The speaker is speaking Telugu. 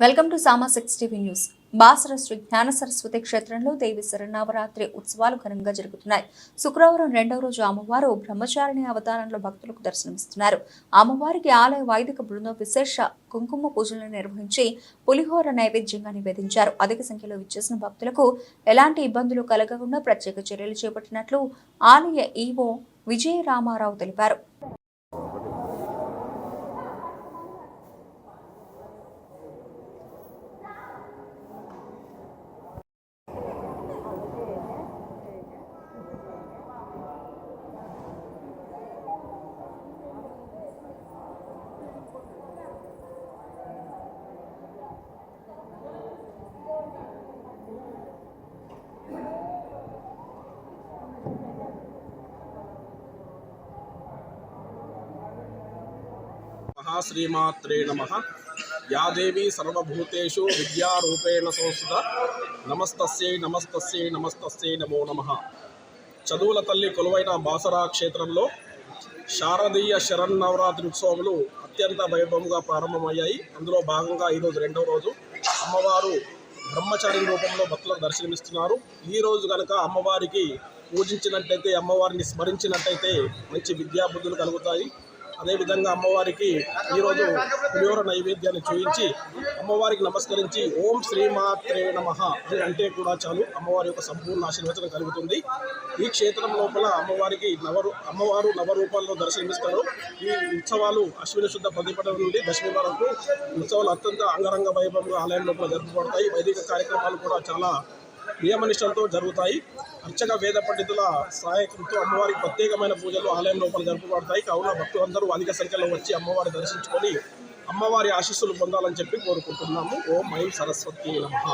Welcome to Sama six TV news. Basara Shri Gnana Saraswati క్షేత్రంలో దేవి శరణవరాత్రి ఉత్సవాలు ఘనంగా జరుగుతున్నాయి. శుక్రవారం రెండవ రోజు అమ్మవారు బ్రహ్మచారిణి అవతారంలో భక్తులకు దర్శనమిస్తున్నారు. అమ్మవారికి ఆలయ వైదిక బృందం విశేష కుంకుమ పూజలను నిర్వహించి పులిహోర నైవేద్యంగా నివేదించారు. అధిక సంఖ్యలో విచ్చేసిన భక్తులకు ఎలాంటి ఇబ్బందులు కలగకుండా ప్రత్యేక చర్యలు చేపట్టినట్లు ఆలయ ఈవో విజయ రామారావు తెలిపారు. మహాశ్రీమాత్రే నమ. యా దేవి సర్వభూతేషు విద్యారూపేణ సంస్థ. నమస్తస్యై నమస్తస్యై నమస్తస్యై నమో నమ. చదువుల తల్లి కొలువైన బాసరా క్షేత్రంలో శారదీయ శరన్నవరాత్రి ఉత్సవములు అత్యంత వైభవంగా ప్రారంభమయ్యాయి. అందులో భాగంగా ఈరోజు రెండవ రోజు అమ్మవారు బ్రహ్మచారి రూపంలో భక్తులకు దర్శనమిస్తున్నారు. ఈ రోజు కనుక అమ్మవారికి పూజించినట్టయితే అమ్మవారిని స్మరించినట్టయితే మంచి విద్యాబుద్ధులు కలుగుతాయి. అదేవిధంగా అమ్మవారికి ఈరోజు పులిహోర నైవేద్యాన్ని చూపించి అమ్మవారికి నమస్కరించి ఓం శ్రీమాత్రే నమ అని అంటే కూడా చాలు అమ్మవారి యొక్క సంపూర్ణ ఆశీర్వచనం కలుగుతుంది. ఈ క్షేత్రం లోపల అమ్మవారికి నవరు అమ్మవారు నవరూపాల్లో దర్శనమిస్తారు. ఈ ఉత్సవాలు అశ్విని శుద్ధ ప్రతిపదం నుండి దశమి వరకు ఉత్సవాలు అత్యంత అంగరంగ వైభవంగా ఆలయం లోపల జరుపుబడతాయి వైదిక కార్యక్రమాలు కూడా చాలా నియమనిష్టలతో జరుగుతాయి. అర్చక వేద పండితుల సహాయకంతో అమ్మవారికి ప్రత్యేకమైన పూజలు ఆలయం లోపల జరుపుబడతాయి కావున భక్తులందరూ అధిక సంఖ్యలో వచ్చి అమ్మవారి దర్శించుకొని అమ్మవారి ఆశీస్సులు పొందాలని చెప్పి కోరుకుంటున్నాము. ఓం మై సరస్వతి నమ.